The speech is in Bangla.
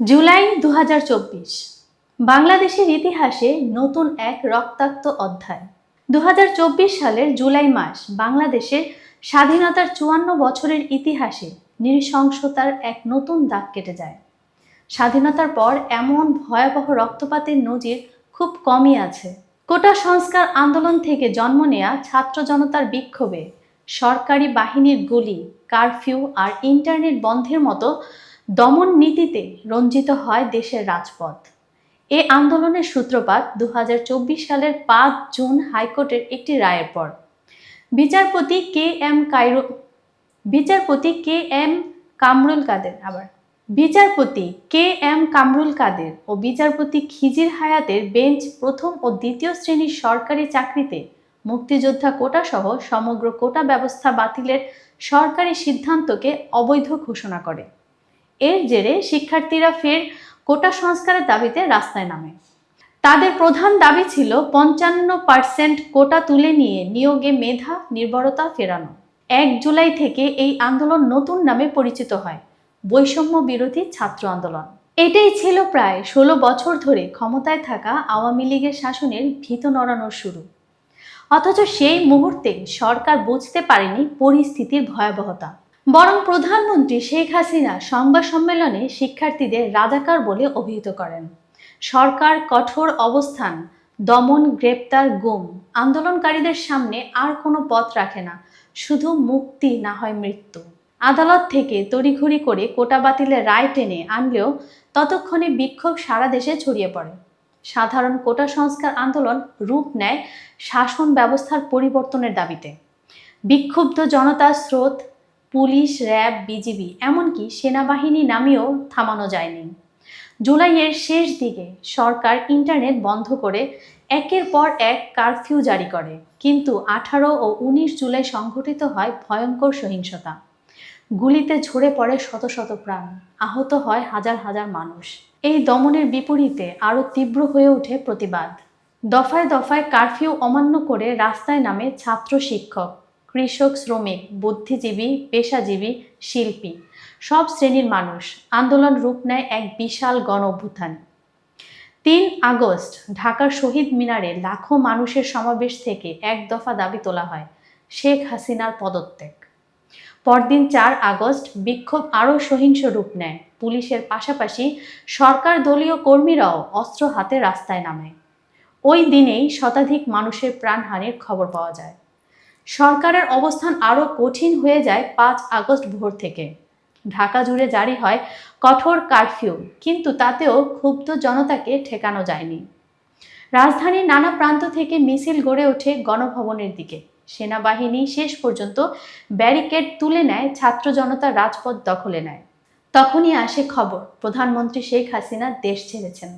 জুলাই দুহাজার চব্বিশ। বাংলাদেশের ইতিহাসে নতুন এক রক্তাক্ত অধ্যায়। দুহাজার চব্বিশ সালের জুলাই মাস বাংলাদেশের স্বাধীনতার চুয়ান্ন বছরের ইতিহাসে নৃশংসতার এক নতুন দাগ কেটে যায়। স্বাধীনতার পর এমন ভয়াবহ রক্তপাতের নজির খুব কমই আছে। কোটা সংস্কার আন্দোলন থেকে জন্ম নেয়া ছাত্র জনতার বিক্ষোভে সরকারি বাহিনীর গুলি, কারফিউ আর ইন্টারনেট বন্ধের মতো দমন নীতিতে রঞ্জিত হয় দেশের রাজপথ। এ আন্দোলনের সূত্রপাত দু হাজার চব্বিশ সালের পাঁচ জুন হাইকোর্টের একটি রায়ের পর। বিচারপতি কে এম কাইরো বিচারপতি কে এম কামরুল কাদের আবার। বিচারপতি কে এম কামরুল কাদের ও বিচারপতি খিজির হায়াতের বেঞ্চ প্রথম ও দ্বিতীয় শ্রেণির সরকারি চাকরিতে মুক্তিযোদ্ধা কোটা সহ সমগ্র কোটা ব্যবস্থা বাতিলের সরকারি সিদ্ধান্তকে অবৈধ ঘোষণা করে। এর জেরে শিক্ষার্থীরা ফের কোটা সংস্কারের দাবিতে রাস্তায় নামে। তাদের প্রধান দাবি ছিল পঞ্চান্ন পার্সেন্ট কোটা তুলে নিয়ে নিয়োগে মেধা, নির্ভরতা ফেরানো। এক জুলাই থেকে এই আন্দোলন নতুন নামে পরিচিত হয়। বৈষম্য বিরোধী ছাত্র আন্দোলন। এটাই ছিল প্রায় ষোলো বছর ধরে ক্ষমতায় থাকা আওয়ামী লীগের শাসনের ভীত নড়ানোর শুরু। অথচ সেই মুহূর্তে সরকার বুঝতে পারেনি পরিস্থিতির ভয়াবহতা। বরং প্রধানমন্ত্রী শেখ হাসিনা সংবাদ সম্মেলনে শিক্ষার্থীদের রাজাকার বলে অভিহিত করেন। সরকার কঠোর অবস্থান, দমন গ্রেপ্তার গুম, আন্দোলনকারীদের সামনে আর কোনো পথ রাখে না, শুধু মুক্তি না হয় মৃত্যু। আদালত থেকে তড়িঘড়ি করে কোটা বাতিলের রায় টেনে আনলেও ততক্ষণে বিক্ষোভ সারা দেশে ছড়িয়ে পড়ে। সাধারণ কোটা সংস্কার আন্দোলন রূপ নেয় শাসন ব্যবস্থার পরিবর্তনের দাবিতে। বিক্ষুব্ধ জনতার স্রোত পুলিশ, র্যাব, বিজিবি, এমনকি সেনাবাহিনী নামেও থামানো যায়নি। জুলাইয়ের শেষ দিকে সরকার ইন্টারনেট বন্ধ করে একের পর এক কারফিউ জারি করে, কিন্তু আঠারো ও উনিশ জুলাই সংঘটিত হয় ভয়ঙ্কর সহিংসতা। গুলিতে ঝরে পড়ে শত শত প্রাণ, আহত হয় হাজার হাজার মানুষ। এই দমনের বিপরীতে আরও তীব্র হয়ে ওঠে প্রতিবাদ। দফায় দফায় কারফিউ অমান্য করে রাস্তায় নামে ছাত্র শিক্ষক। কৃষক, শ্রমিক, বুদ্ধিজীবী, পেশাজীবী, শিল্পী, সব শ্রেণির মানুষ আন্দোলন রূপ নেয় এক বিশাল গণ অভ্যুত্থান। তিন আগস্ট ঢাকার শহীদ মিনারে লাখো মানুষের সমাবেশ থেকে এক দফা দাবি তোলা হয়, শেখ হাসিনার পদত্যাগ। পরদিন চার আগস্ট বিক্ষোভ আরও সহিংস রূপ নেয়, পুলিশের পাশাপাশি সরকার দলীয় কর্মীরাও অস্ত্র হাতে রাস্তায় নামে ওই দিনেই শতাধিক মানুষের প্রাণহানির খবর পাওয়া যায়। সরকারের অবস্থান আরও কঠিন হয়ে যায় পাঁচ আগস্ট ভোর থেকে। ঢাকা জুড়ে জারি হয় কঠোর কারফিউ, কিন্তু তাতেও ক্ষুব্ধ জনতাকে ঠেকানো যায়নি। রাজধানীর নানা প্রান্ত থেকে মিছিল গড়ে ওঠে গণভবনের দিকে। সেনাবাহিনী শেষ পর্যন্ত ব্যারিকেড তুলে নেয়, ছাত্র জনতা রাজপথ দখলে নেয়। তখনই আসে খবর, প্রধানমন্ত্রী শেখ হাসিনা দেশ ছেড়েছেন।